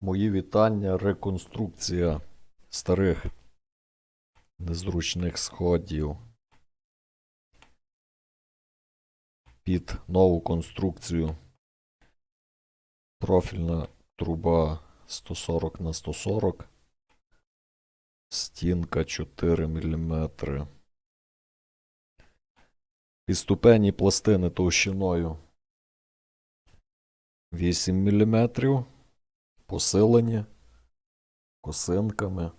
Мої вітання. Реконструкція старих незручних сходів під нову конструкцію. Профільна труба 140 на 140. Стінка 4 мм. Підступені пластини товщиною 8 мм. Посилені косинками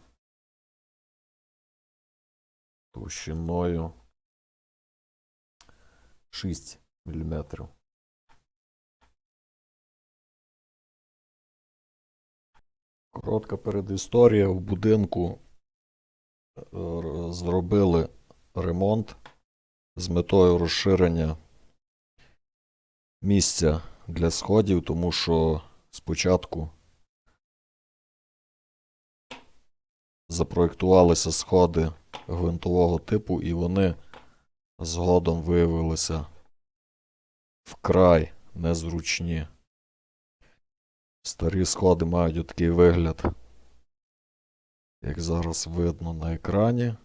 товщиною 6 мм. Коротка передісторія. В будинку е, зробили ремонт з метою розширення місця для сходів, тому що спочатку запроєктувалися сходи гвинтового типу, і вони згодом виявилися вкрай незручні. Старі сходи мають отакий вигляд, як зараз видно на екрані.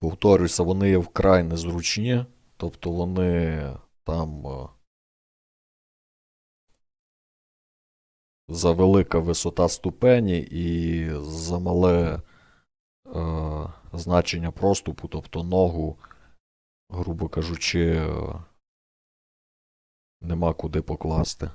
Повторюся, вони є вкрай незручні, тобто вони там завелика висота ступені і замале е, значення проступу, тобто ногу, грубо кажучи, е, нема куди покласти.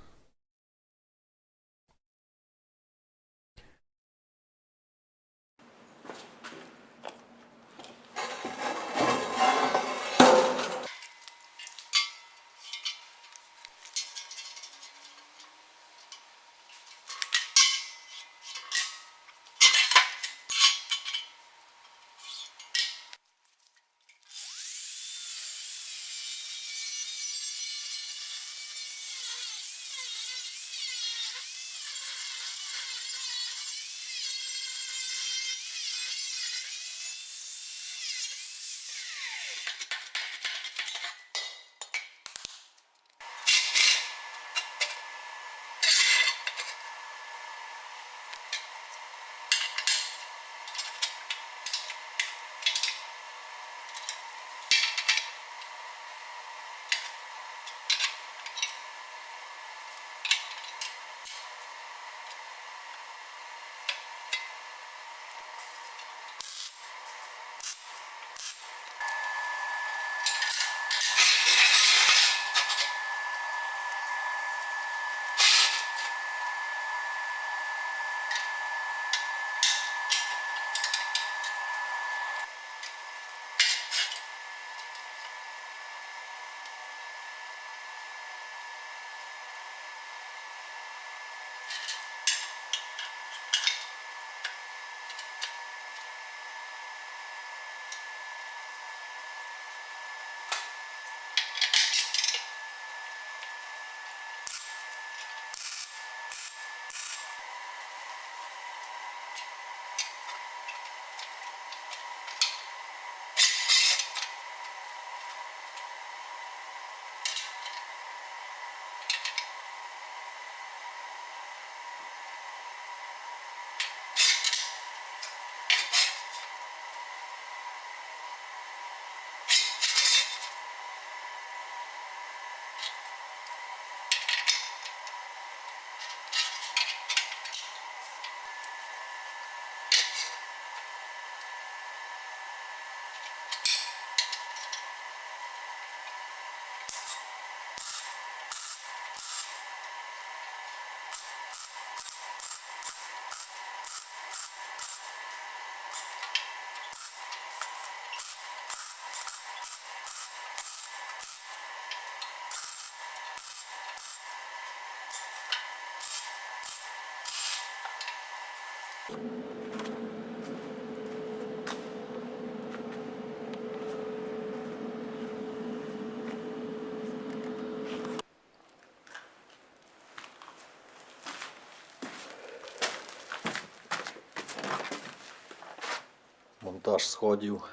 Монтаж сходів.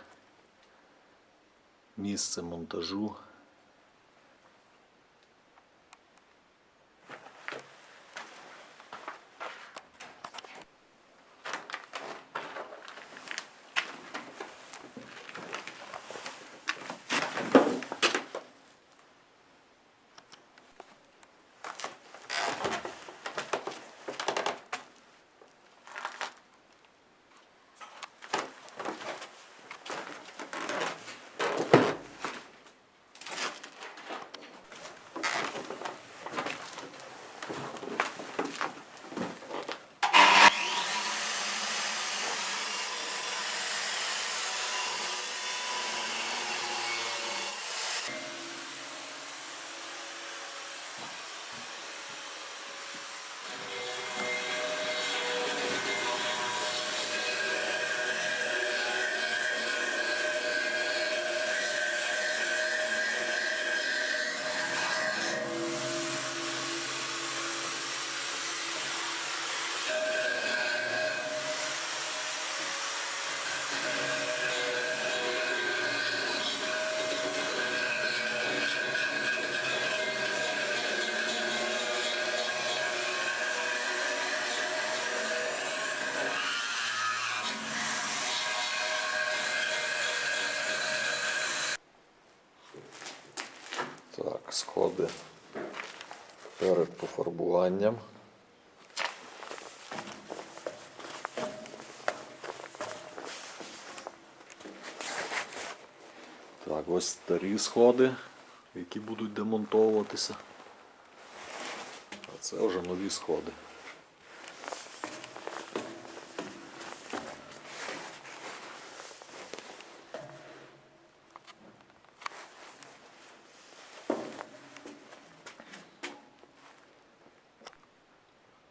Місце монтажу. Сходи перед пофарбуванням. Так, ось старі сходи, які будуть демонтовуватися. А це вже нові сходи.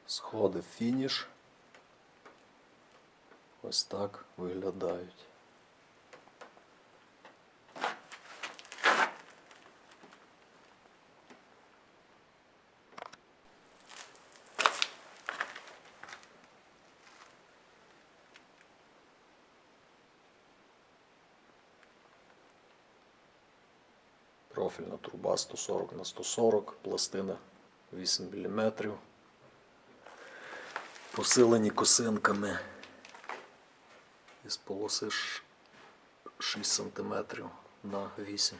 Сходи фініш. Ось так виглядають. Профільна труба 140 на 140, пластина 8 мм. Посилені косинками із полоси 6 см на 8 см.